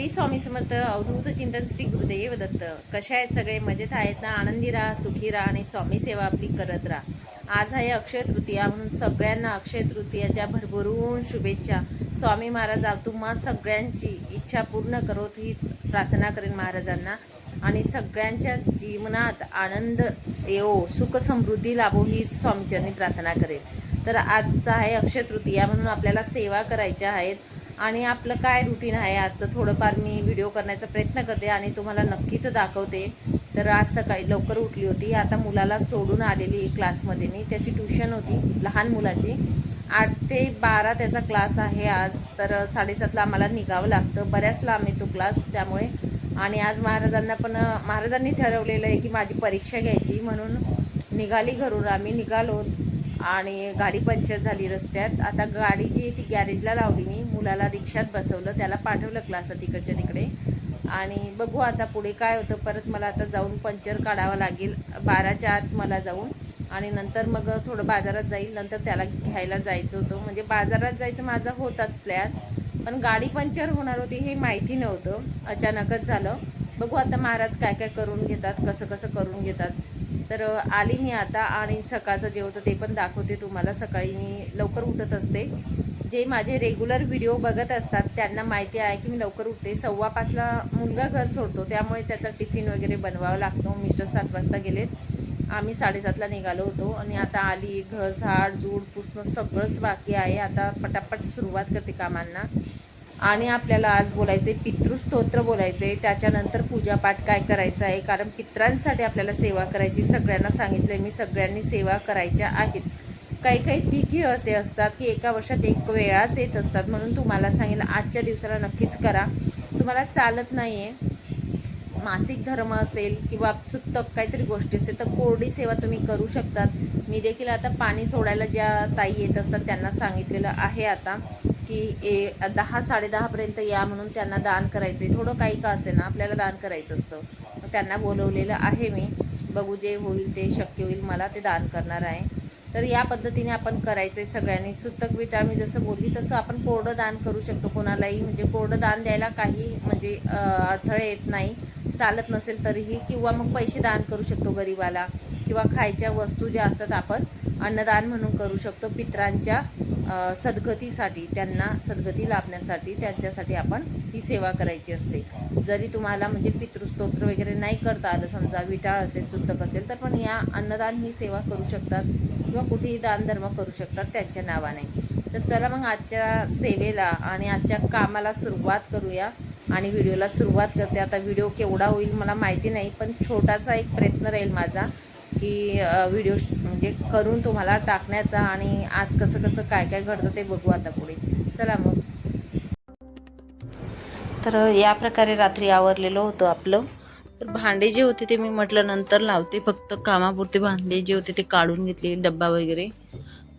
श्री स्वामी समर्थ अवधूत चिंतन श्री गुरुदेव दत्त. कशा आहेत सगळे? मजेत आहेत ना? आनंदी राहा सुखी राहा आणि स्वामी सेवा आपली करत राहा. आज आहे अक्षय तृतीया म्हणून सगळ्यांना अक्षय तृतीयाच्या भरभरून शुभेच्छा. स्वामी महाराज तुम्हा सगळ्यांची इच्छा पूर्ण करोत हीच प्रार्थना करेन महाराजांना. आणि सगळ्यांच्या जीवनात आनंद येवो सुख समृद्धी लाभो हीच स्वामीचरणी प्रार्थना करेन. तर आजचा आहे अक्षय तृतीया म्हणून आपल्याला सेवा करायच्या आहेत. आणि आपलं काय रुटीन आहे आजचं? थोडंफार मी व्हिडिओ करण्याचा प्रयत्न करते आणि तुम्हाला नक्कीच दाखवते. तर आज सकाळी लवकर उठली होती. आता मुलाला सोडून आलेली क्लासमध्ये मी. त्याची ट्युशन होती लहान मुलाची. आठ ते बारा त्याचा क्लास आहे आज. तर साडेसातला आम्हाला निघावं लागतं. बऱ्याच लांब आहे तो क्लास त्यामुळे. आणि आज महाराजांना पण महाराजांनी ठरवलेलं आहे की माझी परीक्षा घ्यायची म्हणून निघाली घरून. आम्ही निघालो. आणि गाडी पंक्चर झाली रस्त्यात. आता गाडी जी आहे ती गॅरेजला लावली मी. मुलाला रिक्षात बसवलं. त्याला पाठवलं क्लासला तिकडच्या तिकडे. आणि बघू आता पुढे काय होतं. परत मला आता जाऊन पंक्चर काढावं लागेल. बाराच्या आत मला जाऊन. आणि नंतर मग थोडं बाजारात जाईल. नंतर त्याला घ्यायला जायचं होतं. म्हणजे बाजारात जायचं माझा होताच प्लॅन पण गाडी पंक्चर होणार होती हे माहिती नव्हतं. अचानकच झालं. बघू आता महाराज काय काय करून घेतात कसं कसं करून घेतात. तर आली मी आता आणि सकाळचं जे होतं ते पण दाखवते तुम्हाला. सकाळी मी लवकर उठत असते. जे माझे रेग्युलर व्हिडिओ बघत असतात त्यांना माहिती आहे की मी लवकर उठते. सव्वा पाचला मुलगा घर सोडतो त्यामुळे त्याचा टिफिन वगैरे बनवावा लागतो. मिस्टर सात वाजता गेलेत. आम्ही साडेसातला निघालो होतो आणि आता आली घर झाड जूड पुसणं सगळंच बाकी आहे. आता पटापट सुरुवात करते कामांना. आणि आपल्याला आज बोलायचे पितृस्तोत्र बोलायचे त्याच्यानंतर पूजापाठ काय करायचं आहे कारण पित्रांसाठी आपल्याला सेवा करायची सगळ्यांना सांगितलं मी सगळ्यांनी सेवा करायच्या आहेत. काही काही तिथी असे असतात की एका वर्षात एक वेळाच येत असतात. म्हणून तुम्हाला सांगेल आजच्या दिवसाला नक्कीच करा. तुम्हाला चालत नाही आहे मासिक धर्म असेल किंवा सुत्तक काहीतरी गोष्टी असेल तर कोरडी सेवा तुम्ही करू शकतात. मी देखील आता पाणी सोडायला ज्या ताई येत असतात त्यांना सांगितलेलं आहे आता. की ए दहा साडेदहापर्यंत या म्हणून त्यांना दान करायचं आहे थोडं काही का असे ना आपल्याला दान करायचं असतं. मग त्यांना बोलवलेलं आहे मी बघू जे होईल ते शक्य होईल मला ते दान करणार आहे. तर या पद्धतीने आपण करायचं आहे सगळ्यांनी. सुतक विटा मी जसं बोलली तसं आपण कोरडं दान करू शकतो कोणालाही. म्हणजे कोरडं दान द्यायला काही म्हणजे अडथळे येत नाही. चालत नसेल तरीही किंवा मग पैसे दान करू शकतो गरिबाला. किंवा खायच्या वस्तू ज्या असतात आपण अन्नदान म्हणून करू शकतो पित्रांच्या. सद्गतीसाठी त्यांना सद्गती लाभण्यासाठी त्यांच्यासाठी आपण ही सेवा करायची असते. जरी तुम्हाला म्हणजे पितृस्तोत्र वगैरे नाही करता आलं समजा विटाळ असेल सुतक असेल तर पण या अन्नदान ही सेवा करू शकतात किंवा कुठेही दानधर्म करू शकतात त्यांच्या नावाने. तर चला मग आजच्या सेवेला आणि आजच्या कामाला सुरुवात करूया आणि व्हिडिओला सुरुवात करते. आता व्हिडिओ केवढा होईल मला माहिती नाही पण छोटासा एक प्रयत्न राहील माझा की व्हिडिओ म्हणजे करून तुम्हाला टाकण्याचा आणि आज कसं कसं काय काय घडतं ते बघू आता पुढे. चला मग. तर या प्रकारे रात्री आवरलेलं होतं आपलं. तर भांडे जे होते ते मी म्हटलं नंतर लावते. फक्त कामापुरते भांडे जे होते ते काढून घेतले डब्बा वगैरे.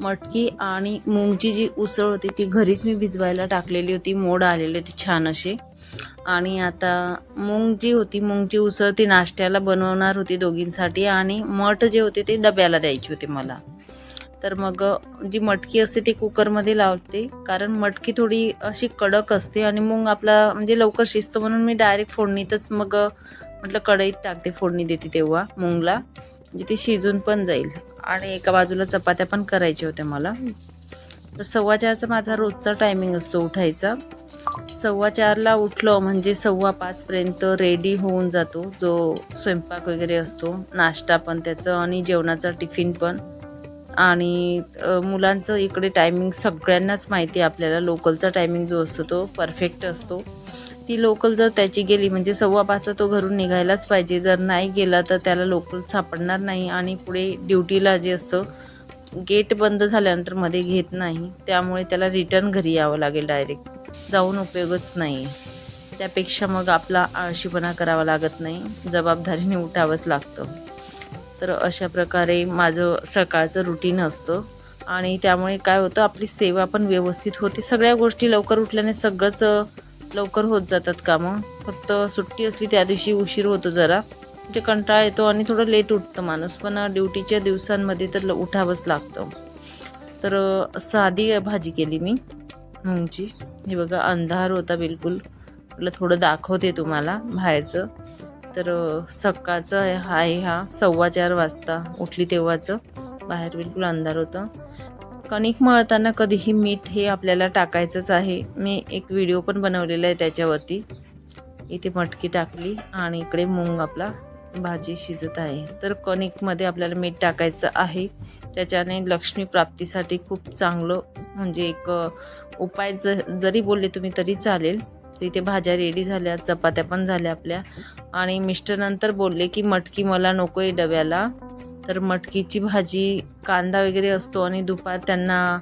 मटकी आणि मूगची जी उसळ होती ती घरीच मी भिजवायला टाकलेली होती. मोड आलेली होती छान असे. आणि आता मूग जी होती मूगची उसळ ती नाश्त्याला बनवणार होती दोघींसाठी आणि मठ जे होते ते डब्याला द्यायचे होते मला. तर मग जी मटकी असते ती कुकरमध्ये लावते कारण मटकी थोडी अशी कडक असते आणि मूग आपला म्हणजे लवकर शिजतो म्हणून मी डायरेक्ट फोडणीतच मग म्हटलं कढईत टाकते फोडणी देते तेव्हा मूगला. म्हणजे ती शिजून पण जाईल. आणि एका बाजूला चपात्या पण करायच्या होत्या मला. तर सव्वा चारचा माझा रोजचा टायमिंग असतो उठायचा. सव्वा चारला उठलो म्हणजे सव्वा पाचपर्यंत रेडी होऊन जातो. जो स्वयंपाक वगैरे असतो नाश्ता पण त्याचं आणि जेवणाचा टिफिन पण. आणि मुलांचं इकडे टायमिंग सगळ्यांनाच माहिती आहे. आपल्याला लोकलचा टायमिंग जो असतो तो परफेक्ट असतो. ती लोकल जर त्याची गेली म्हणजे सव्वा पाचला तो घरून निघायलाच पाहिजे. जर नाही गेला तर त्याला लोकल सापडणार नाही आणि पुढे ड्युटीला जे असतं गेट बंद झाल्यानंतरमध्ये घेत नाही. त्यामुळे त्याला रिटर्न घरी यावं लागेल डायरेक्ट जाऊन उपयोगच नाही त्यापेक्षा मग आपला आळशीपणा करावा लागत नाही. जबाबदारीने उठावंच लागतं. तर अशा प्रकारे माझं सकाळचं रुटीन असतं. आणि त्यामुळे काय होतं आपली सेवा पण व्यवस्थित होते. सगळ्या गोष्टी लवकर उठल्याने सगळंच लवकर होत जातात कामं. फक्त सुट्टी असली त्या दिवशी उशीर होतो जरा. म्हणजे कंटाळा येतो आणि थोडं लेट उठतं माणूस. पण ड्युटीच्या दिवसांमध्ये तर उठावंच लागतं. तर साधी भाजी केली मी मुंगची. हे बघा अंधार होता बिलकुल. आपलं थोडं दाखवते तुम्हाला बाहेरचं. तर सकाळचं आहे हा सव्वा चार वाजता उठली तेव्हाचं. बाहेर बिलकुल अंधार होतं. कणिक मळताना कधीही मीठ हे आपल्याला टाकायचंच आहे. मी एक व्हिडिओ पण बनवलेला आहे त्याच्यावरती. इथे मटकी टाकली आणि इकडे मूंग आपला भाजी शिजत आहे. तर कणिकमध्ये आपल्याला मीठ टाकायचं आहे. त्याच्याने लक्ष्मी प्राप्तीसाठी खूप चांगलं म्हणजे एक उपाय ज जरी बोलले तुम्ही तरी चालेल. तर इथे भाज्या रेडी झाल्या चपात्या पण झाल्या आपल्या. आणि मिस्टर नंतर बोलले की मटकी मला नको आहे डब्याला. तर मटकीची भाजी कांदा वगैरे असतो आणि दुपार त्यांना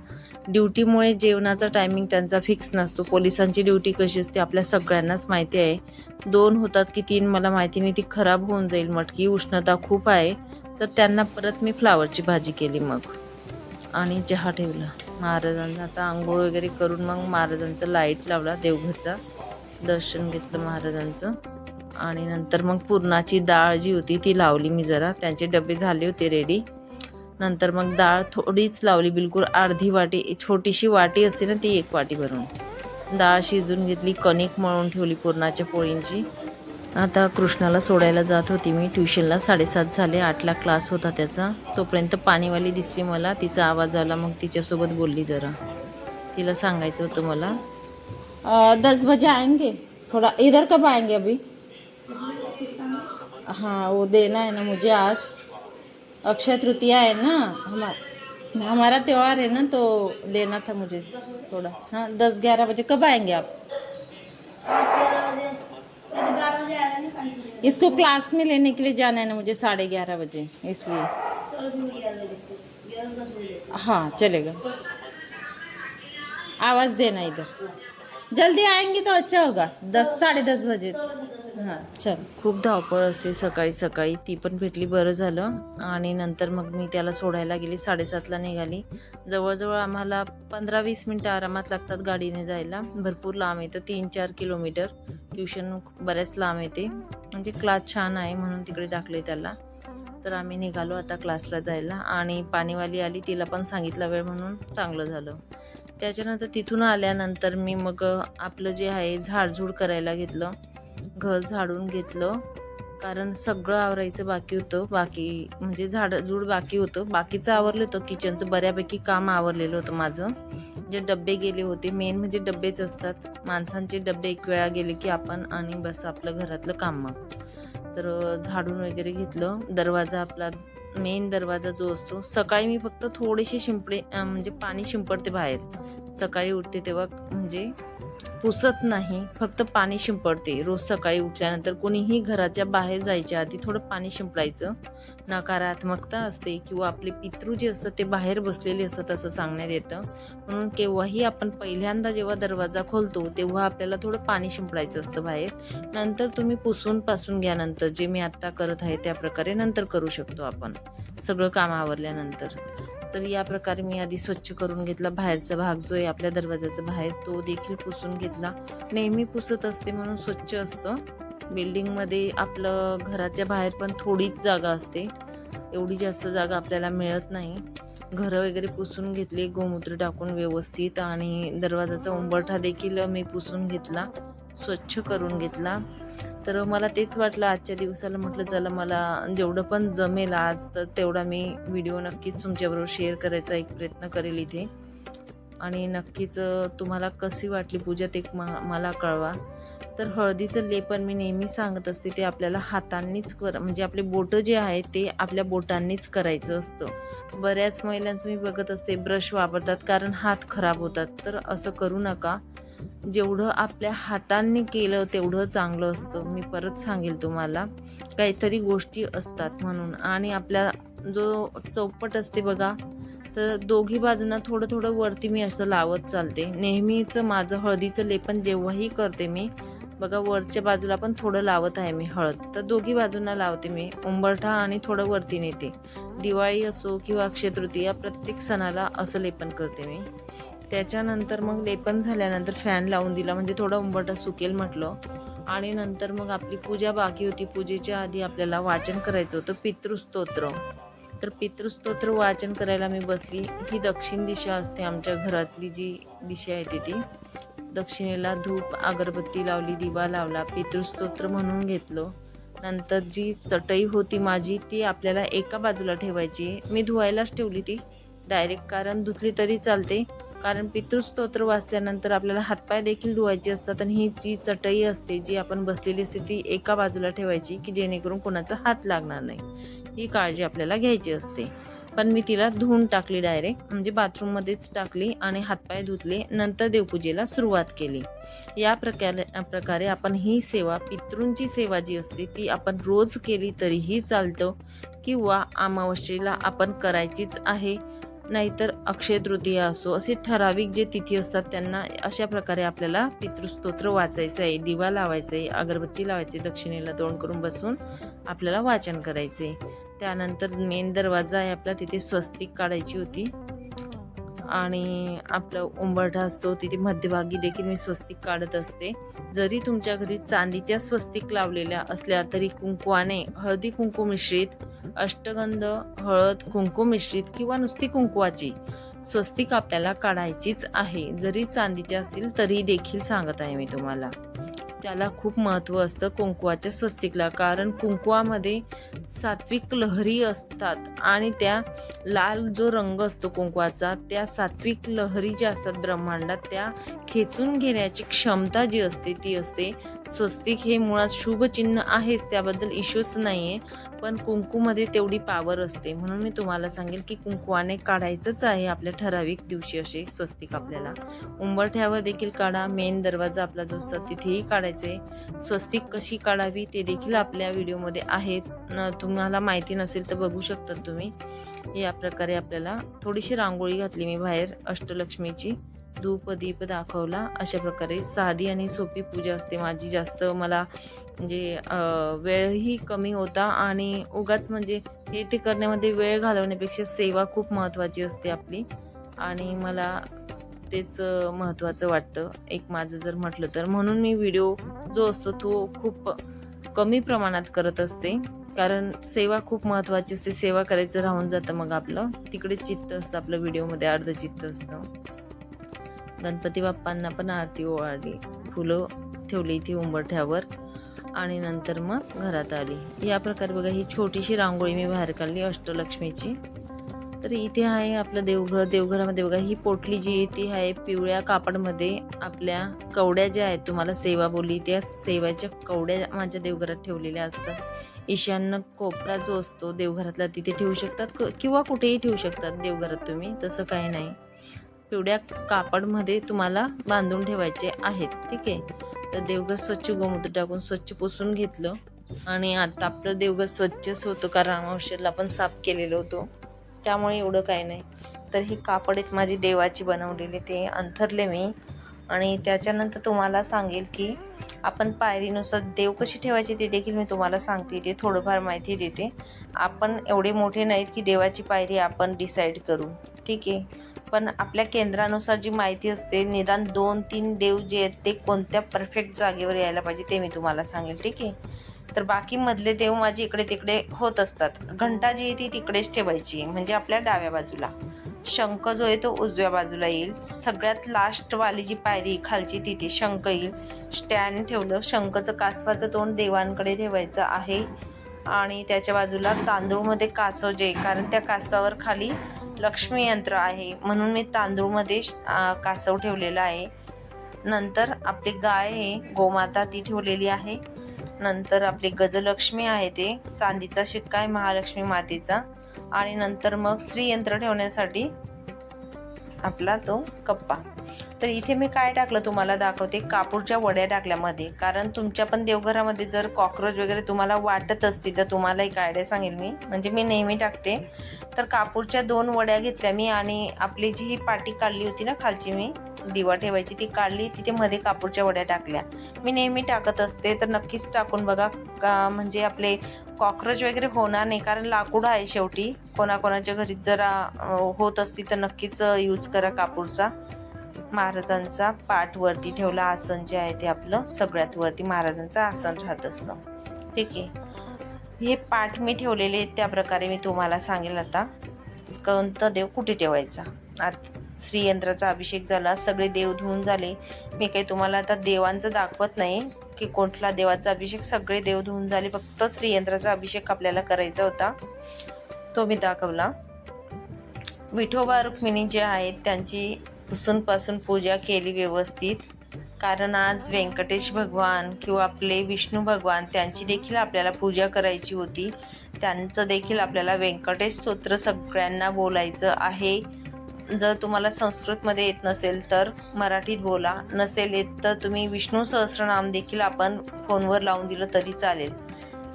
ड्युटीमुळे जेवणाचा टायमिंग त्यांचा फिक्स नसतो. पोलिसांची ड्युटी कशी असते आपल्या सगळ्यांनाच माहिती आहे. दोन होतात की तीन मला माहिती नाही ती खराब होऊन जाईल मटकी उष्णता खूप आहे. तर त्यांना परत मी फ्लावरची भाजी केली मग. आणि चहा ठेवला. महाराजांचा आता आंघोळ वगैरे करून मग महाराजांचं लाइट लावला देवघरचा. दर्शन घेतलं महाराजांचं. आणि नंतर मग पुरणाची डाळ जी होती ती लावली मी जरा. त्यांचे डबे झाले होते रेडी नंतर मग डाळ थोडीच लावली बिलकुल अर्धी वाटी छोटीशी वाटी असते ना ती एक वाटी भरून. डाळ शिजून घेतली कणिक मळून ठेवली पुरणाच्या पोळींची. आता कृष्णाला सोडायला जात होती मी. ट्युशनला साडेसात झाले आठला क्लास होता त्याचा. तोपर्यंत पाणीवाली दिसली मला. तिचा आवाज आला मग तिच्यासोबत बोलली जरा. तिला सांगायचं होतं मला. दस बजे आएंगे थोड़ा इधर कब आएंगे अभी? हाँ वो देना है ना मुझे आज। अक्षय तृतीया है ना हमारा हमारा त्यौहार है ना तो देना था मुझे थोड़ा। हाँ दस ग्यारह बजे। कब आएँगे आप? इसको क्लास में लेने के लिए जाना है ना मुझे साढ़े ग्यारह बजे, इसलिए। हाँ चलेगा। आवाज़ देना इधर। जल्दी आएंगे तो अच्छा होगा। दस साडे दस बजे। हां चल। खूप धावपळ असते सकाळी सकाळी. ती पण भेटली बरं झालं. आणि नंतर मग मी त्याला सोडायला गेली साडेसातला निघाली. जवळजवळ आम्हाला पंधरा वीस मिनटं आरामात लागतात गाडीने जायला. भरपूर लांब येतं तीन चार किलोमीटर. ट्युशन बऱ्याच लांब येते. म्हणजे क्लास छान आहे म्हणून तिकडे टाकले त्याला. तर आम्ही निघालो आता क्लासला जायला. आणि पाणीवाली आली तिला पण सांगितला वेळ म्हणून चांगलं झालं. त्याच्यानंतर तिथून आल्यानंतर मी मग आपलं जे आहे झाडझूड करायला घेतलं. घर झाडून घेतलं. कारण सगळं आवरायचं बाकी होतं. बाकी म्हणजे झाडझूड बाकी होतं. बाकीचं आवरलं होतं. किचनचं बऱ्यापैकी काम आवरलेलं होतं माझं. जे डबे गेले होते. मेन म्हणजे डब्बेच असतात. माणसांचे डबे एक वेळा गेले की आपण आणि बस आपलं घरातलं काम मग. तर झाडून वगैरे घेतलं. दरवाजा आपला मेन दरवाजा जो असतो सकाळी मी फक्त थोडेसे शिंपडे म्हणजे पाणी शिंपडते बाहेर. सकाळी उठते तेव्हा म्हणजे पुसत नाही फक्त पाणी शिंपडते. रोज सकाळी उठल्यानंतर कोणीही घराच्या बाहेर जायच्या आधी थोडं पाणी शिंपडायचं. नकारात्मकता असते किंवा आपले पितृ जे असतात ते बाहेर बसलेले असतात असं सांगण्यात येतं. म्हणून केव्हाही आपण पहिल्यांदा जेव्हा दरवाजा खोलतो तेव्हा आपल्याला थोडं पाणी शिंपडायचं असतं बाहेर. नंतर तुम्ही पुसून पासून घ्या नंतर जे मी आत्ता करत आहे त्या प्रकारे नंतर करू शकतो आपण. सगळं काम आवरल्यानंतर. तर या प्रकारे मी आधी स्वच्छ करून घेतला. बाहेरचा भाग जो आहे आपल्या दरवाजाचा बाहेर तो देखील पुसून घेतला. नेहमी पुसत असते म्हणून स्वच्छ असतं. बिल्डिंगमध्ये आपलं घराच्या बाहेर पण थोडीच जागा असते. एवढी जास्त जागा आपल्याला मिळत नाही. घरं वगैरे पुसून घेतले गोमूत्र टाकून व्यवस्थित आणि दरवाजाचा उंबरठा देखील मी पुसून घेतला. स्वच्छ करून घेतला. तर मला तेच वाटलं आजच्या दिवसाला म्हटलं चला मला जेवढं पण जमेल आज तर तेवढा मी व्हिडिओ नक्कीच तुमच्याबरोबर शेअर करायचा एक प्रयत्न करेल इथे. आणि नक्कीच तुम्हाला कशी वाटली पूजा ते मला कळवा. तर हळदीचं लेपन मी नेहमी सांगत असते ते आपल्याला हातांनीच कर म्हणजे आपले बोटं जे आहे ते आपल्या बोटांनीच करायचं असतं. बऱ्याच महिलांचं मी बघत असते ब्रश वापरतात कारण हात खराब होतात. तर असं करू नका. जेवढं आपल्या हातांनी केलं तेवढं चांगलं असतं. मी परत सांगेल तुम्हाला. काहीतरी गोष्टी असतात म्हणून. आणि आपल्या जो चौपट असते बघा तर दोघी बाजूंना थोडं थोडं वरती मी असं लावत चालते. नेहमीचं माझं हळदीचं लेपन जेव्हाही करते मी बघा वरच्या बाजूला पण थोडं लावत आहे मी हळद. तर दोघी बाजूंना लावते मी. उंबरठा आणि थोडं वरती नेते. दिवाळी असो किंवा अक्षय तृतीया प्रत्येक सणाला असं लेपन करते मी. त्याच्यानंतर मग लेपन झाल्यानंतर फॅन लावून दिला. म्हणजे थोडा उंबरटा सुकेल म्हटलं. आणि नंतर मग आपली पूजा बाकी होती. पूजेच्या आधी आपल्याला वाचन करायचं होतं. पितृस्तोत्र. तर पितृस्तोत्र वाचन करायला मी बसली. ही दक्षिण दिशा असते आमच्या घरातली जी दिशा आहे ती ती. दक्षिणेला धूप अगरबत्ती लावली दिवा लावला पितृस्तोत्र म्हणून घेतलं. नंतर जी चटई होती माझी ती आपल्याला एका बाजूला ठेवायची. मी धुवायलाच ठेवली ती. डायरेक्ट कारण धुतली तरी चालते. कारण पितृस्तोत्र वाचल्यानंतर आपल्याला हातपाय देखील धुवायचे असतात आणि ही जी चटई असते जी आपण बसलेली असते ती एका बाजूला ठेवायची की जेणेकरून कोणाचा हात लागणार नाही. ही काळजी आपल्याला घ्यायची असते. पण मी तिला धुवून टाकली डायरेक्ट म्हणजे बाथरूममध्येच टाकली आणि हातपाय धुतले नंतर देवपूजेला सुरुवात केली. या प्रकारे प्रकारे आपण ही सेवा पितृंची सेवा जी असते ती आपण रोज केली तरीही चालतं किंवा अमावस्येला आपण करायचीच आहे. नाहीतर अक्षय तृतीया असो असे ठराविक जे तिथी असतात त्यांना अशा प्रकारे आपल्याला पितृस्तोत्र वाचायचं आहे. दिवा लावायचा आहे अगरबत्ती लावायची दक्षिणेला तोंड करून बसून आपल्याला वाचन करायचे त्यानंतर मेन दरवाजा आहे आपला तिथे स्वस्तिक काढायची होती. आणि आपलं उंबरठा असतो तिथे मध्यभागी देखील मी स्वस्तिक काढत असते. जरी तुमच्या घरी चांदीच्या स्वस्तिक लावलेल्या असल्या तरी कुंकवाने हळदी कुंकू मिश्रित अष्टगंध हळद कुंकू मिश्रित किंवा नुसती कुंकवाची स्वस्तिक आपल्याला काढायचीच आहे. जरी चांदीची असतील तरी देखील सांगत आहे मी तुम्हाला. त्याला खूप महत्त्व असतं कुंकवाच्या स्वस्तिकला. कारण कुंकवामध्ये सात्विक लहरी असतात आणि त्या लाल जो रंग असतो कुंकवाचा त्या सात्विक लहरी ज्या असतात ब्रह्मांडात त्या खेचून घेण्याची क्षमता जी असते ती असते स्वस्तिक. हे मुळात शुभचिन्ह आहेच त्याबद्दल इश्यूच नाही आहे पण कुंकूमध्ये तेवढी पावर असते. म्हणून मी तुम्हाला सांगेल की कुंकवाने काढायचंच आहे आपल्या ठराविक दिवशी असे स्वस्तिक आपल्याला. उंबरठ्यावर देखील काढा मेन दरवाजा आपला जो असतो तिथेही काढायचे स्वस्तिक कशी काढावी ते देखील आपल्या व्हिडिओमध्ये आहेत. तुम्हाला माहिती नसेल तर बघू शकता तुम्ही. या प्रकारे आपल्याला थोडीशी रांगोळी घातली मी बाहेर. अष्टलक्ष्मीची धूप दीप दाखवला. अशा प्रकारे साधी आणि सोपी पूजा असते माझी. जास्त मला म्हणजे वेळही कमी होता आणि उगाच म्हणजे हे ते करण्यामध्ये वेळ घालवण्यापेक्षा सेवा खूप महत्त्वाची असते आपली. आणि मला तेच महत्त्वाचं वाटतं. एक माझं जर म्हटलं तर. म्हणून मी व्हिडिओ जो असतो तो खूप कमी प्रमाणात करत असते. कारण सेवा खूप महत्त्वाची असते. सेवा करायचं राहून जातं मग आपलं. तिकडे चित्त असतं आपलं व्हिडिओमध्ये अर्ध चित्त असतं. गणपती बाप्पांना पण आरती ओवाळली. फुलं ठेवली इथे उंबरठ्यावर. आणि नंतर मग घरात आली. या प्रकारे बघा ही छोटीशी रांगोळी मी बाहेर काढली अष्टलक्ष्मीची. तर इथे आहे आपलं देवघर. देवघरामध्ये बघा ही पोटली जी आहे ती आहे पिवळ्या कापडमध्ये आपल्या कवड्या ज्या आहेत तुम्हाला सेवा बोली त्या सेवाच्या कवड्या माझ्या देवघरात ठेवलेल्या असतात. ईशान्य कोपरा जो असतो देवघरातला तिथे ठेवू शकतात क- किंवा कुठेही ठेवू शकतात देवघरात तुम्ही तसं काही नाही. पिवळ्या कापडमध्ये तुम्हाला बांधून ठेवायचे आहेत ठीक आहे? तर देवघर स्वच्छ गोमूत्र टाकून स्वच्छ पुसून घेतलं. आणि आता आपलं देवघर स्वच्छच होतं कारण औषधला पण साफ केलेलं होतं. त्यामुळे एवढं काही नाही. तर हे कापड आहेत माझी देवाची बनवलेली ते अंथरले मी. आणि त्याच्यानंतर तुम्हाला सांगेल की आपण पायरीनुसार देव कशी ठेवायची ते देखील मी तुम्हाला सांगते. ते थोडंफार माहिती देते. आपण एवढे मोठे नाहीत की देवाची पायरी आपण डिसाईड करू. ठीक आहे? पण आपल्या केंद्रानुसार जी माहिती असते निदान दोन तीन देव जे आहेत ते कोणत्या परफेक्ट जागेवर यायला पाहिजे ते मी तुम्हाला सांगेल. ठीक आहे? तर बाकी मधले देव माझे इकडे तिकडे होत असतात. घंटा जी आहे ती तिकडेच ठेवायची म्हणजे आपल्या डाव्या बाजूला. शंख जो आहे तो उजव्या बाजूला येईल. सगळ्यात लास्टवाली जी पायरी खालची तिथे शंख येईल. स्टँड ठेवलं शंखचं कासवाचं तोंड देवांकडे ठेवायचं आहे. आणि त्याच्या बाजूला तांदूळमध्ये कासव जे कारण त्या कासवावर खाली लक्ष्मी यंत्र आहे. म्हणून मी तांदूळमध्ये कासव ठेवलेला आहे. नंतर आपली गाय आहे गोमाता ती ठेवलेली आहे. नंतर आपली गजलक्ष्मी आहे ते चांदीचा शिक्का आहे महालक्ष्मी मातेचा. आणि नंतर मग श्रीयंत्र ठेवण्यासाठी आपला तो कप्पा. तर इथे मी काय टाकलं तुम्हाला दाखवते कापूरच्या वड्या टाकल्यामध्ये. कारण तुमच्या पण देवघरामध्ये जर कॉक्रोच वगैरे तुम्हाला वाटत असतील तर तुम्हाला एक आयडिया सांगेल मी. म्हणजे मी नेहमी टाकते. तर कापूरच्या दोन वड्या घेतल्या मी आणि आपली जी ही पाटी काढली होती ना खालची मी दिवा ठेवायची ती काढली तिथे मध्ये कापूरच्या वड्या टाकल्या. मी नेहमी टाकत असते तर नक्कीच टाकून बघा का म्हणजे आपले कॉक्रोच वगैरे होणार नाही कारण लाकूड आहे शेवटी. कोणाकोणाच्या घरी जरा होत असतील तर नक्कीच यूज करा कापूरचा. महाराजांचा पाठ वरती ठेवला आसन जे आहे ते आपलं सगळ्यात वरती महाराजांचं आसन राहत असतं. ठीक आहे. हे पाठ मी ठेवलेले आहेत त्या प्रकारे मी तुम्हाला सांगेल आता. कोणतं देव कुठे ठेवायचा? आत श्रीयंत्राचा अभिषेक झाला सगळे देव धुवून झाले. मी काही तुम्हाला आता देवांचं दाखवत नाही की कुठला देवाचा अभिषेक. सगळे देव धुवून झाले फक्त श्रीयंत्राचा अभिषेक आपल्याला करायचा होता. तो मी दाखवला. विठोबा रुक्मिणी जे आहेत त्यांची पुसूनपासून पूजा केली व्यवस्थित. कारण आज व्यंकटेश भगवान किंवा आपले विष्णू भगवान त्यांची देखील आपल्याला पूजा करायची होती. त्यांचं देखील आपल्याला व्यंकटेश स्तोत्र सगळ्यांना बोलायचं आहे. जर तुम्हाला संस्कृतमध्ये येत नसेल तर मराठीत बोला. नसेल येत तर तुम्ही विष्णू सहस्रनाम देखील आपण फोनवर लावून दिलं तरी चालेल.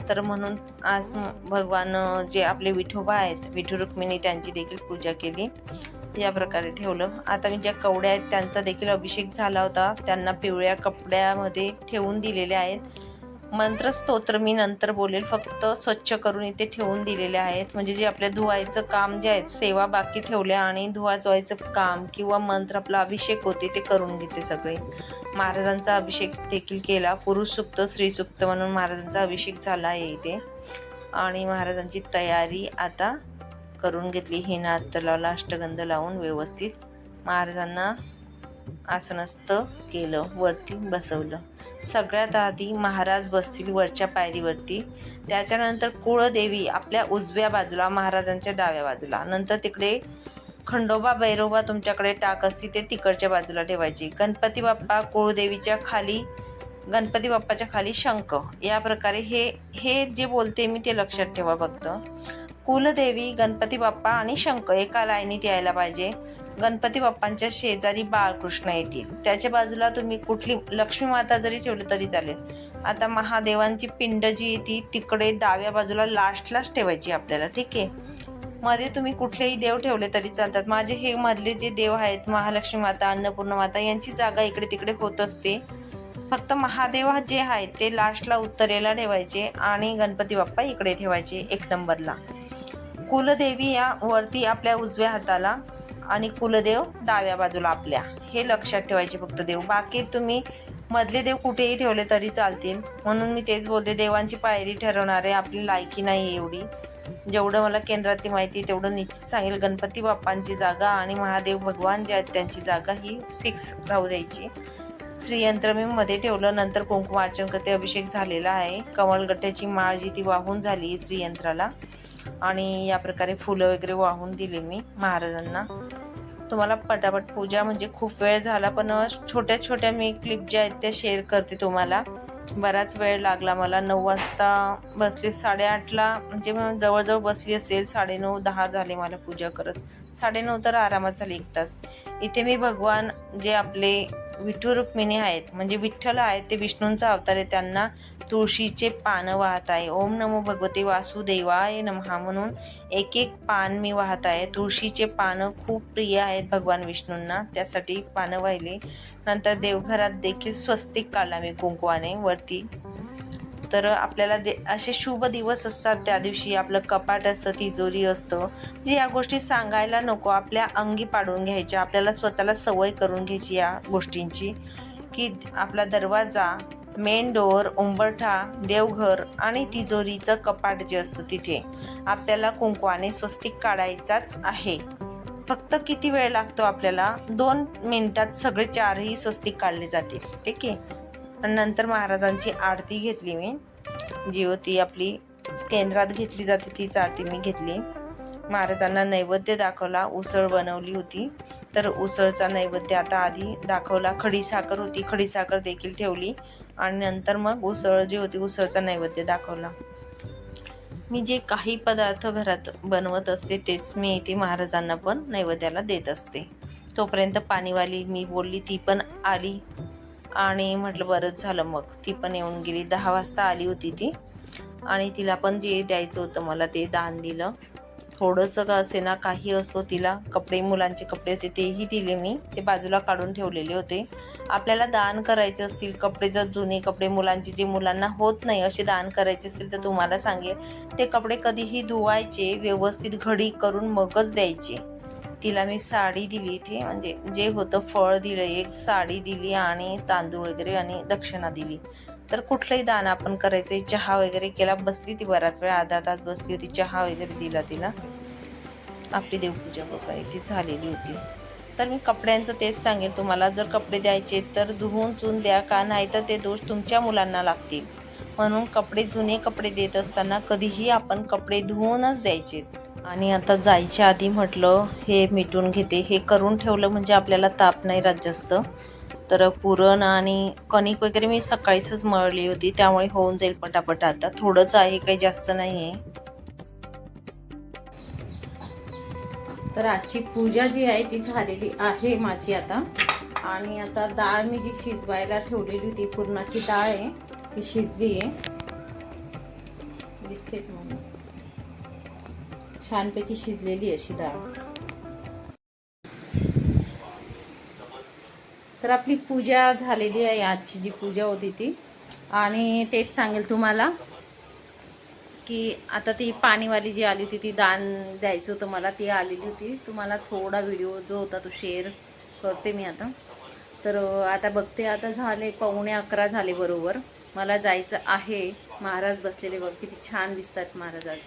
तर म्हणून आज भगवान जे आपले विठोबा आहेत विठू रुक्मिणी त्यांची देखील पूजा केली. या प्रकारे ठेवलं. आता मी ज्या कवड्या आहेत त्यांचा देखील अभिषेक झाला होता. त्यांना पिवळ्या कपड्यामध्ये ठेवून दिलेले आहेत. मंत्र स्तोत्र मी नंतर बोलेल. फक्त स्वच्छ करून इथे ठेवून दिलेले आहेत. म्हणजे जे आपल्या धुवायचं काम जे आहेत सेवा बाकी ठेवल्या आणि धुवा धुवायचं काम किंवा मंत्र आपला अभिषेक होते ते करून घेतले सगळे. महाराजांचा अभिषेक देखील केला. पुरुष सुक्त स्त्री सुक्त म्हणून महाराजांचा अभिषेक झाला आहे इथे. आणि महाराजांची तयारी आता करून घेतली. ही नाथ अष्टगंध लावून व्यवस्थित महाराजांना आसनस्थ केलं. वरती बसवलं. सगळ्यात आधी महाराज बसतील वरच्या पायरीवरती. त्याच्यानंतर कुळदेवी आपल्या उजव्या बाजूला महाराजांच्या डाव्या बाजूला. नंतर तिकडे खंडोबा भैरोबा तुमच्याकडे टाक असती ते तिकडच्या बाजूला ठेवायची. गणपती बाप्पा कुळदेवीच्या खाली गणपती बाप्पाच्या खाली शंख. या प्रकारे हे हे जे बोलते मी ते लक्षात ठेवा फक्त. कुलदेवी गणपती बाप्पा आणि शंख एका लाईनीत यायला पाहिजे. गणपती बाप्पांच्या शेजारी बाळकृष्ण येतील. त्याच्या बाजूला तुम्ही कुठली लक्ष्मी माता जरी ठेवली तरी चालेल. आता महादेवांची पिंड जी येते तिकडे डाव्या बाजूला लास्टलाच ठेवायची आपल्याला ठीक आहे? मध्ये तुम्ही कुठलेही देव ठेवले तरी चालतात. माझे हे मधले जे देव आहेत महालक्ष्मी माता अन्नपूर्ण माता यांची जागा इकडे तिकडे होत असते. फक्त महादेव जे आहेत ते लास्टला उत्तरेला ठेवायचे आणि गणपती बाप्पा इकडे ठेवायचे एक नंबरला. कुलदेवी या वरती आपल्या उजव्या हाताला आणि कुलदेव डाव्या बाजूला आपल्या. हे लक्षात ठेवायचे फक्त देव. बाकी तुम्ही मधले देव कुठेही ठेवले तरी चालतील. म्हणून मी तेच बोलते देवांची पायरी ठरवणारे आपली लायकी नाही एवढी. जेवढं मला केंद्रातली माहिती आहे तेवढं निश्चित सांगेल. गणपती बाप्पांची जागा आणि महादेव भगवान जे आहेत त्यांची जागा ही फिक्स राहू द्यायची. श्रीयंत्र मी मध्ये ठेवलं. नंतर कुंकुमार्चन करते. अभिषेक झालेला आहे. कमलगट्ट्याची माळ जी ती वाहून झाली श्रीयंत्राला. आणि या प्रकारे फुलं वगैरे वाहून दिले मी महाराजांना. तुम्हाला पटापट पूजा म्हणजे खूप वेळ झाला पण छोट्या छोट्या मी क्लिप ज्या आहेत त्या शेअर करते तुम्हाला. बराच वेळ लागला मला. नऊ वाजता बसले साडेआठला म्हणजे जवळजवळ बसली असेल साडेनऊ दहा झाले मला पूजा करत. साडेनऊ तर आरामात झाली एक तास. इथे मी भगवान जे आपले विठू रुक्मिणी आहेत म्हणजे विठ्ठल आहेत ते विष्णूंचा अवतार आहे त्यांना तुळशीचे पानं वाहत आहे. ओम नमो भगवते वासुदेवाय नमहा म्हणून एक एक पान मी वाहत आहे. तुळशीचे पानं खूप प्रिय आहेत भगवान विष्णूंना त्यासाठी पानं वाहिले. नंतर देवघरात देखील स्वस्तिक काढला मी कुंकवाने वरती तर आपल्याला दे असे शुभ दिवस असतात त्या दिवशी. आपलं कपाट असतं तिजोरी असतं. जे या गोष्टी सांगायला नको आपल्या अंगी पाडून घ्यायच्या. आपल्याला स्वतःला सवय करून घ्यायची या गोष्टींची. की आपला दरवाजा मेन डोअर उंबरठा देवघर आणि तिजोरीचं कपाट जे असतं तिथे आपल्याला कुंकवाने स्वस्तिक काढायचाच आहे. फक्त किती वेळ लागतो आपल्याला? दोन मिनिटात सगळे चारही स्वस्तिक काढले जातील. ठीक आहे? आणि नंतर महाराजांची आरती घेतली मी. जी होती आपली केंद्रात घेतली जाते तीच आरती मी घेतली. महाराजांना नैवेद्य दाखवला उसळ बनवली होती. तर उसळचा नैवेद्य आता आधी दाखवला. खडी साखर होती खडी साखर देखील ठेवली. आणि नंतर मग उसळ जी होती उसळचा नैवेद्य दाखवला. मी जे काही पदार्थ घरात बनवत असते तेच मी इथे महाराजांना पण नैवेद्याला देत असते. तोपर्यंत पाणीवाली मी बोलली ती पण आली. आणि म्हटलं बरंच झालं मग. ती पण येऊन गेली. दहा वाजता आली होती ती. आणि तिला पण जे द्यायचं होतं मला ते दान दिलं. थोडंसं का असे ना काही असो तिला कपडे मुलांचे कपडे होते तेही दिले मी. ते बाजूला काढून ठेवलेले होते. आपल्याला दान करायचे असतील कपडे जर जुने कपडे मुलांचे जे मुलांना होत नाही असे दान करायचे असतील तर तुम्हाला सांगेल ते कपडे कधीही धुवायचे व्यवस्थित घडी करून मगच द्यायचे. तिला मी साडी दिली इथे. म्हणजे जे होतं फळ दिलं एक साडी दिली आणि तांदूळ वगैरे आणि दक्षिणा दिली. तर कुठलंही दान आपण करायचं चहा वगैरे केला बसली ती बराच वेळ अर्धा तास बसली होती चहा वगैरे दिला तिला. आपली देवपूजा बघा इथे झालेली होती. तर मी कपड्यांचं तेच सांगेल तुम्हाला जर कपडे द्यायचे तर धुवून चून द्या का नाही तर ते दोष तुमच्या मुलांना लागतील. म्हणून कपडे जुने कपडे देत असताना कधीही आपण कपडे धुवूनच द्यायचे आणि आता जायच्या आधी म्हटलं हे मिटून घेते. हे करून ठेवलं म्हणजे आपल्याला ताप नाही राहत जास्त. तर पुरण आणि कणिक वगैरे मी सकाळीच मळली होती त्यामुळे होऊन जाईल पटापट आता. थोडंच आहे काही जास्त नाही आहे तर आजची पूजा जी आहे ती झालेली आहे माझी आता. आणि आता डाळ मी जी शिजवायला ठेवलेली होती पुरणाची डाळ आहे ती शिजली आहे दिसते तुम्हाला छानपैकी शिजलेली अशी डाळ. तर आपली पूजा झालेली आहे आजची जी पूजा होती ती. आणि तेच सांगेल तुम्हाला की आता ती पाणीवाली जी आली होती ती दान द्यायचं होतं मला ती आलेली होती. तुम्हाला थोडा व्हिडिओ जो होता तो शेअर करते मी आता. तर आता बघते आता झाले पावणे अकरा झाले बरोबर. मला जायचं आहे महाराज बसलेले बघ किती छान दिसतात महाराज आज.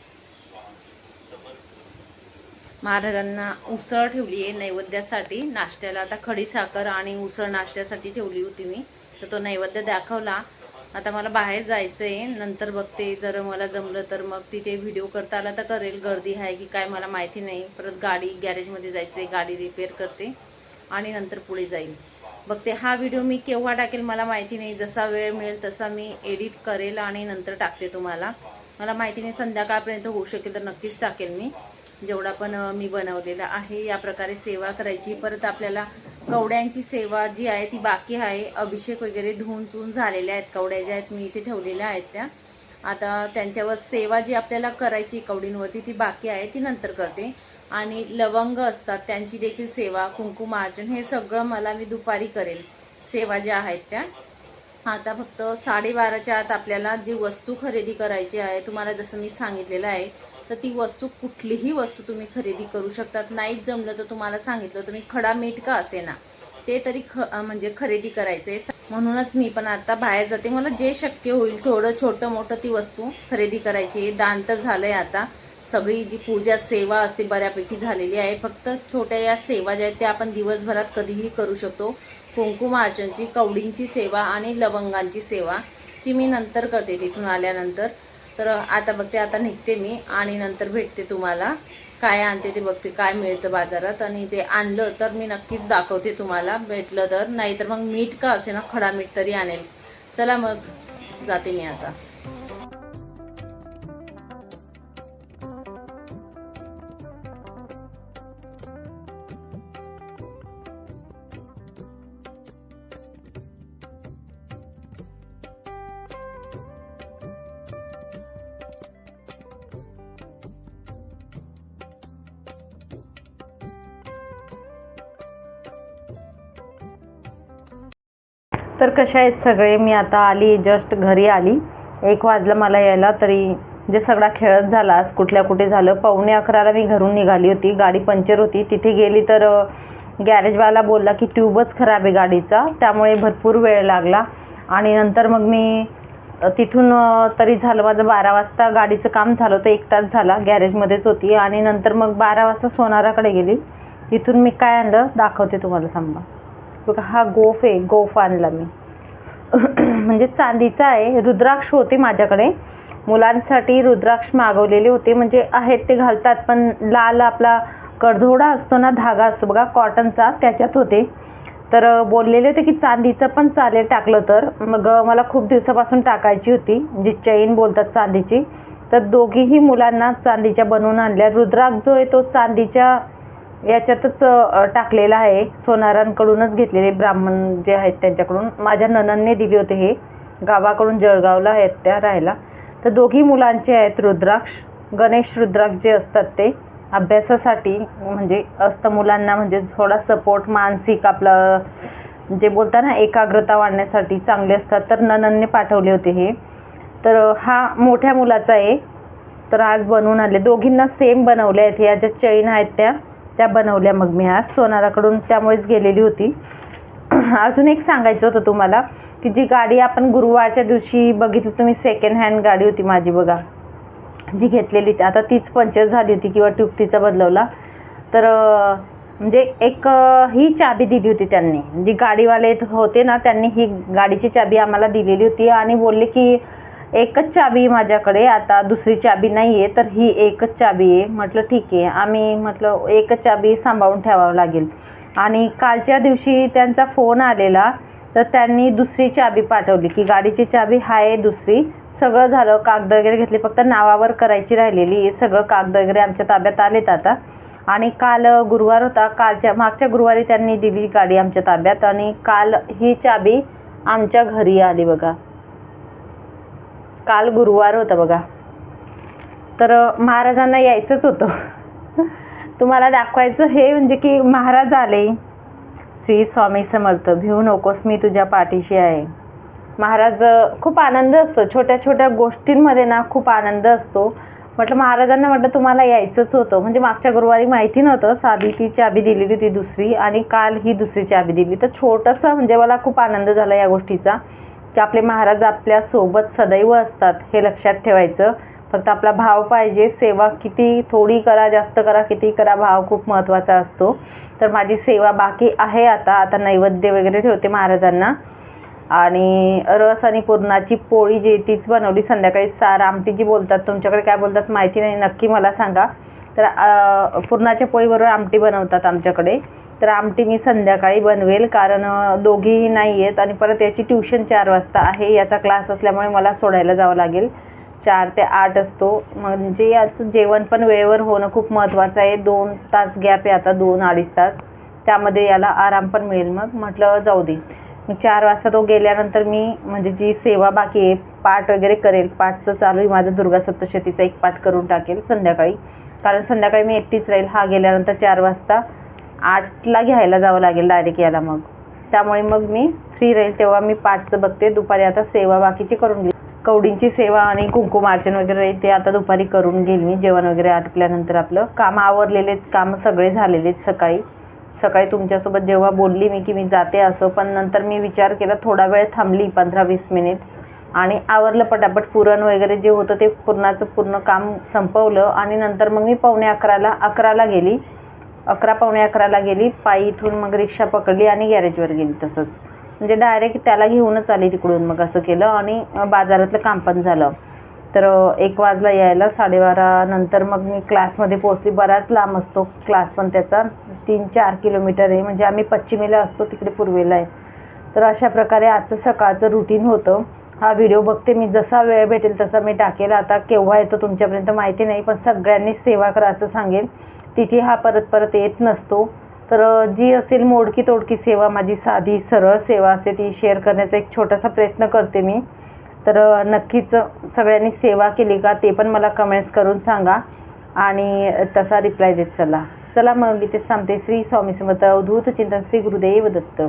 महाराजांना उसळ ठेवली आहे नैवेद्यासाठी. नाश्त्याला आता खडी साखर आणि उसळ नाश्त्यासाठी ठेवली होती मी. तर तो नैवेद्य दाखवला. आता मला बाहेर जायचं आहे नंतर बघते. जर मला जमलं तर मग तिथे व्हिडिओ करता आला तर करेल. गर्दी आहे की काय मला माहिती नाही. परत गाडी गॅरेजमध्ये जायचं आहे गाडी रिपेअर करते. आणि नंतर पुढे जाईल बघते हा व्हिडिओ मी केव्हा टाकेल मला माहिती नाही. जसा वेळ मिळेल तसा मी एडिट करेल आणि नंतर टाकते तुम्हाला. मला माहिती नाही संध्याकाळपर्यंत होऊ शकेल तर नक्कीच टाकेल मी. जेवढा पण मी बनवलेला आहे या प्रकारे सेवा करायची. परत आपल्याला कवड्यांची सेवा जी आहे ती बाकी आहे. अभिषेक वगैरे धुवून चून झालेल्या आहेत. कवड्या ज्या आहेत मी इथे ठेवलेल्या आहेत त्या. आता त्यांच्यावर सेवा जी आपल्याला करायची कवडींवरती ती बाकी आहे ती नंतर करते. आणि लवंग असतात त्यांची देखील सेवा कुंकुमार्चन हे सगळं मला मी दुपारी करेल. सेवा ज्या आहेत त्या. आता फक्त साडेबाराच्या आत आपल्याला जी वस्तू खरेदी करायची आहे तुम्हाला जसं मी सांगितलेलं आहे तर ती वस्तू कुठलीही वस्तू तुम्ही खरेदी करू शकतात. नाहीच जमलं तर तुम्हाला सांगितलं तुम्ही खडा मीठ का असे ना. ते तरी ख म्हणजे खरेदी करायचं आहे म्हणूनच मी पण आता बाहेर जाते. मला जे शक्य होईल थोडं छोटं मोठं ती वस्तू खरेदी करायची आहे. दान तर झालं आहे आता. सगळी जी पूजा सेवा असते बऱ्यापैकी झालेली आहे. फक्त छोट्या या सेवा ज्या आहेत त्या आपण दिवसभरात कधीही करू शकतो. कुंकुमार्चनची कवडींची सेवा आणि लवंगांची सेवा. ती मी नंतर करते तिथून आल्यानंतर. तर आता बघते आता निघते मी आणि नंतर भेटते तुम्हाला. काय आणते ते बघते काय मिळतं बाजारात. आणि ते आणलं तर मी नक्कीच दाखवते तुम्हाला. भेटलं तर. नाहीतर मग मीठ का असे ना खडा मीठ तरी आणेल. चला मग जाते मी आता. तर कशा आहेत सगळे? मी आता आली जस्ट घरी आली. एक वाजलं मला यायला तरी जे सगळा खेळत झाला. आज कुठल्या कुठे झालं? पावणे अकराला मी घरून निघाली होती. गाडी पंक्चर होती. तिथे गेली तर गॅरेजवाला बोलला की ट्यूबच खराब आहे गाडीचा. त्यामुळे भरपूर वेळ लागला. आणि नंतर मग मी तिथून तरी झालं माझं बारा वाजता गाडीचं काम झालं होतं. एक तास झाला गॅरेजमध्येच होती. आणि नंतर मग बारा वाजता सोनाराकडे गेली. तिथून मी काय आणलं? दाखवते तुम्हाला थांबा. बघा हा गोफ आहे गोफ आणला मी. म्हणजे चांदीचा आहे रुद्राक्ष होते माझ्याकडे. मुलांसाठी रुद्राक्ष मागवलेले होते म्हणजे आहेत ते घालतात पण लाल आपला कडधोडा असतो ना धागा असतो बघा कॉटनचा त्याच्यात होते. तर बोललेले होते की चांदीचं पण चालेल टाकलं तर. मग मला खूप दिवसापासून टाकायची होती जी चैन बोलतात चांदीची. तर दोघीही मुलांना चांदीच्या बनवून आणल्या. रुद्राक्ष जो आहे तो चांदीच्या याच्यातच टाकलेलं आहे. सोनारांकडूनच घेतलेले ब्राह्मण जे आहेत त्यांच्याकडून. माझ्या ननंदने दिले होते हे. गावाकडून जळगावला आहेत त्या राहायला. तर दोघी मुलांचे आहेत रुद्राक्ष गणेश रुद्राक्ष जे असतात ते अभ्यासासाठी म्हणजे असतं मुलांना म्हणजे थोडा सपोर्ट मानसिक आपलं जे बोलता ना एकाग्रता वाढण्यासाठी चांगले असतात. तर ननंदने पाठवले होते हे. तर हा मोठ्या मुलाचा आहे. तर आज बनवून आले दोघींना सेम बनवले आहेत. ह्या ज्या चैन आहेत त्या त्या बनवल्या. मग मी आज सोनाराकडून त्यामुळेच गेलेली होती. अजून एक सांगायचं होतं तुम्हाला की जी गाडी आपण गुरुवारच्या दिवशी बघितली तुम्ही सेकंड हँड गाडी होती माझी बघा. जी घेतलेली ती आता तीच पंचर झाली होती किंवा ट्यूब तिचा बदलवला. तर म्हणजे एक ही चाबी दिली होती त्यांनी. जी गाडीवाले होते ना त्यांनी ही गाडीची चाबी आम्हाला दिलेली होती आणि बोलले की एकच चाबी माझ्याकडे आता दुसरी चाबी नाही आहे तर ही एकच चाबी आहे. म्हटलं ठीक आहे. आम्ही म्हटलं एकच चाबी सांभाळून ठेवावं लागेल. आणि कालच्या दिवशी त्यांचा फोन आलेला तर त्यांनी दुसरी चाबी पाठवली की गाडीची चाबी आहे दुसरी. सगळं झालं कागद वगैरे घेतले फक्त नावावर करायची राहिलेली सगळं कागद वगैरे आमच्या ताब्यात आलेत आता. आणि काल गुरुवार होता कालच्या मागच्या गुरुवारी त्यांनी दिली गाडी आमच्या ताब्यात. आणि काल ही चाबी आमच्या घरी आली बघा. काल गुरुवार होता बघा. तर महाराजांना यायचंच होतं. तुम्हाला दाखवायचं हे म्हणजे की महाराज आले. श्री स्वामी समर्थ भिवू नकोस मी तुझ्या पाठीशी आहे. महाराज खूप आनंद असतो. छोट्या छोट्या गोष्टींमध्ये ना खूप आनंद असतो. म्हटलं महाराजांना म्हटलं तुम्हाला यायचंच होतं. म्हणजे मागच्या गुरुवारी माहिती नव्हतं. साधी ती चाबी दिलेली होती दुसरी आणि काल ही दुसरी चाबी दिली. तर छोटंसं म्हणजे मला खूप आनंद झाला या गोष्टीचा. की आपले महाराज आपल्यासोबत सदैव असतात हे लक्षात ठेवायचं. फक्त आपला भाव पाहिजे सेवा किती थोडी करा जास्त करा किती करा भाव खूप महत्त्वाचा असतो. तर माझी सेवा बाकी आहे आता आता नैवेद्य वगैरे ठेवते महाराजांना. आणि रस आणि पुरणाची पोळी जी तीच बनवली. संध्याकाळी सार आमटी जी बोलतात. तुमच्याकडे काय बोलतात माहिती नाही नक्की मला सांगा. तर पुरणाच्या पोळीबरोबर आमटी बनवतात आमच्याकडे. तर आमटी मी संध्याकाळी बनवेल कारण दोघीही नाही आहेत आणि परत याची ट्युशन चार वाजता आहे याचा क्लास असल्यामुळे मला सोडायला जावं लागेल. चार ते आठ असतो. म्हणजे याचं जेवण पण वेळेवर होणं खूप महत्त्वाचं आहे. दोन तास गॅप आहे आता दोन अडीच तास. त्यामध्ये याला आराम पण मिळेल मग. म्हटलं जाऊ दे. मी चार वाजता तो गेल्यानंतर मी म्हणजे जी सेवा बाकी आहे पाठ वगैरे करेल. पाठचं चालू आहे माझं दुर्गा सप्तशतीचा एक पाठ करून टाकेल संध्याकाळी. कारण संध्याकाळी मी एकटीच राहील. हा गेल्यानंतर चार वाजता आठला घ्यायला जावं लागेल डायरेक्ट याला मग. त्यामुळे मग मी फ्री राहील तेव्हा मी पाठचं बघते. दुपारी आता सेवा बाकीची करून घेईल. कवडींची सेवा आणि कुंकुमार्चन वगैरे राहील ते आता दुपारी करून घेईल मी. जेवण वगैरे आटल्यानंतर आपलं. कामं आवरलेले आहेत. कामं सगळे झालेले आहेत सकाळी. सकाळी तुमच्यासोबत जेव्हा बोलली मी की मी जाते असं पण नंतर मी विचार केला थोडा वेळ थांबली पंधरा वीस मिनिट. आणि आवरलं पटापट. पुरण वगैरे जे होतं ते पुरणाचं पूर्ण काम संपवलं. आणि नंतर मग मी पावणे अकराला अकराला गेली. अकरा पावणे अकराला गेली पायी इथून मग रिक्षा पकडली आणि गॅरेजवर गेली तसंच. म्हणजे डायरेक्ट त्याला घेऊनच आली तिकडून मग असं केलं आणि बाजारातलं काम पण झालं. तर एक वाजला यायला साडेबारा नंतर मग मी क्लासमध्ये पोहोचली. बराच लांब असतो क्लास पण त्याचा. तीन चार किलोमीटर आहे. म्हणजे आम्ही पश्चिमेला असतो तिकडे पूर्वेला आहे. तर अशा प्रकारे आजचं सकाळचं रुटीन होतं. हा व्हिडिओ बघते मी. जसा वेळ भेटेल तसा मी टाकेल. आता केव्हा येतो तुमच्यापर्यंत माहिती नाही पण सगळ्यांनी सेवा करा असं सांगेल तिथे हा परत परत येत नसतो. तर जी असेल मोडकी तोडकी सेवा माझी साधी सरळ सेवा असते ती शेअर करण्याचा एक छोटासा प्रयत्न करते मी. तर नक्कीच सगळ्यांनी सेवा केली का ते पण मला कमेंट्स करून सांगा आणि तसा रिप्लाय देत चला. चला मग इथेच थांबते श्री स्वामी समर्थ अवधूत चिंतन श्री गुरुदेव दत्त.